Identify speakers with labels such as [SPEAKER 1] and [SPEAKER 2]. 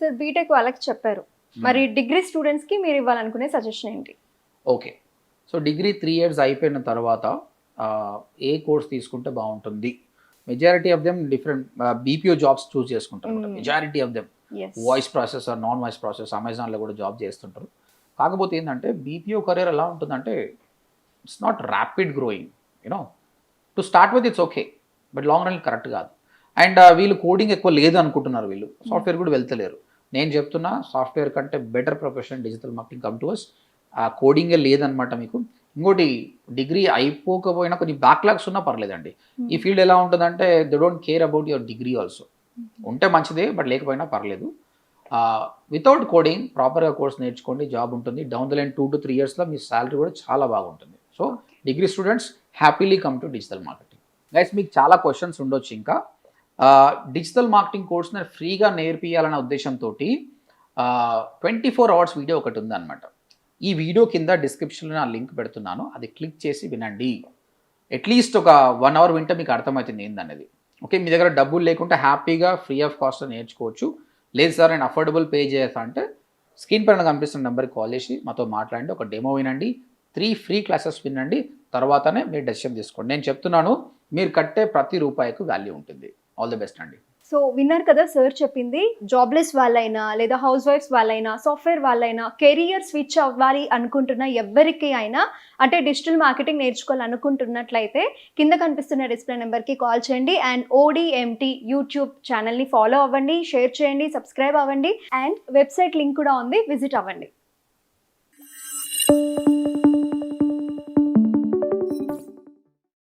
[SPEAKER 1] Sir BTech వాళ్ళకి చెప్పారు. మరి డిగ్రీ స్టూడెంట్స్కి మీరు ఇవ్వాలనుకునే సజెషన్ ఏంటి?
[SPEAKER 2] Okay. So degree three years అయిపోయిన తర్వాత ఏ కోర్స్ తీసుకుంటే బాగుంటుంది? Majority of them different BPO jobs choose చేసుకుంటారు
[SPEAKER 1] Hmm.
[SPEAKER 2] Majority of them voice processor non voice process అమెజాన్లో కూడా జాబ్ చేస్తుంటారు. కాకపోతే ఏంటంటే బీపీఓ కెరీర్ ఎలా ఉంటుందంటే it's not rapid growing you know to start with it's okay but long run correct కాదు. And వీళ్ళు కోడింగ్ ఎక్కువ లేదు అనుకుంటున్నారు వీళ్ళు. సాఫ్ట్వేర్ కూడా వెళ్తలేరు. నేను చెప్తున్నా సాఫ్ట్వేర్ కంటే better profession digital marketing come to us ఆ కోడింగే లేదనమాట మీకు. ఇంకోటి డిగ్రీ అయిపోకపోయినా కొన్ని బ్యాక్లాగ్స్ ఉన్నా పర్లేదండి. ఈ ఫీల్డ్ ఎలా ఉంటుందంటే they don't care about your degree also ఉంటే మంచిదే బట్ లేకపోయినా పర్లేదు. వితౌట్ కోడింగ్ ప్రాపర్గా కోర్స్ నేర్చుకోండి జాబ్ ఉంటుంది. Down the line two to three ఇయర్స్లో మీ శాలరీ కూడా చాలా బాగుంటుంది. So degree students happily come to digital marketing guys మీకు చాలా క్వశ్చన్స్ ఉండొచ్చు ఇంకా. డిజిటల్ మార్కెటింగ్ కోర్స్ నేను ఫ్రీగా నేర్పియాలనే ఉద్దేశంతో ట్వంటీ ఫోర్ అవర్స్ వీడియో ఒకటి ఉందన్నమాట. ఈ వీడియో కింద డిస్క్రిప్షన్లో నా లింక్ పెడుతున్నాను. అది క్లిక్ చేసి వినండి. అట్లీస్ట్ ఒక వన్ అవర్ వింటే మీకు అర్థమవుతుంది ఏందనేది. ఓకే మీ దగ్గర డబ్బులు లేకుంటే హ్యాపీగా ఫ్రీ ఆఫ్ కాస్ట్ నేర్చుకోవచ్చు. లేదు సార్ నేను అఫోర్డబుల్ పే చేస్తా అంటే స్క్రీన్ పైన కనిపిస్తున్న నెంబర్కి కాల్ చేసి మాతో మాట్లాడండి. ఒక డెమో వినండి. త్రీ ఫ్రీ క్లాసెస్ వినండి. తర్వాతనే మీరు డెసిషన్ తీసుకోండి. నేను చెప్తున్నాను మీరు కట్టే ప్రతి రూపాయికు వాల్యూ ఉంటుంది. ఆల్ ది బెస్ట్ అండి
[SPEAKER 1] సో విన్నారు కదా సార్ చెప్పింది జాబ్లెస్ వాళ్ళైనా లేదా హౌస్ వైఫ్స్ వాళ్ళైనా సాఫ్ట్వేర్ వాళ్ళైనా కెరియర్ స్విచ్ అవ్వాలి అనుకుంటున్న ఎవరికి అయినా అంటే డిజిటల్ మార్కెటింగ్ నేర్చుకోవాలనుకుంటున్నట్లయితే కింద కనిపిస్తున్న డిస్ప్లే నెంబర్కి కాల్ చేయండి అండ్ ఓడిఎంటీ యూట్యూబ్ ఛానల్ని ఫాలో అవ్వండి షేర్ చేయండి సబ్స్క్రైబ్ అవ్వండి అండ్ వెబ్సైట్ లింక్ కూడా ఉంది విజిట్ అవ్వండి.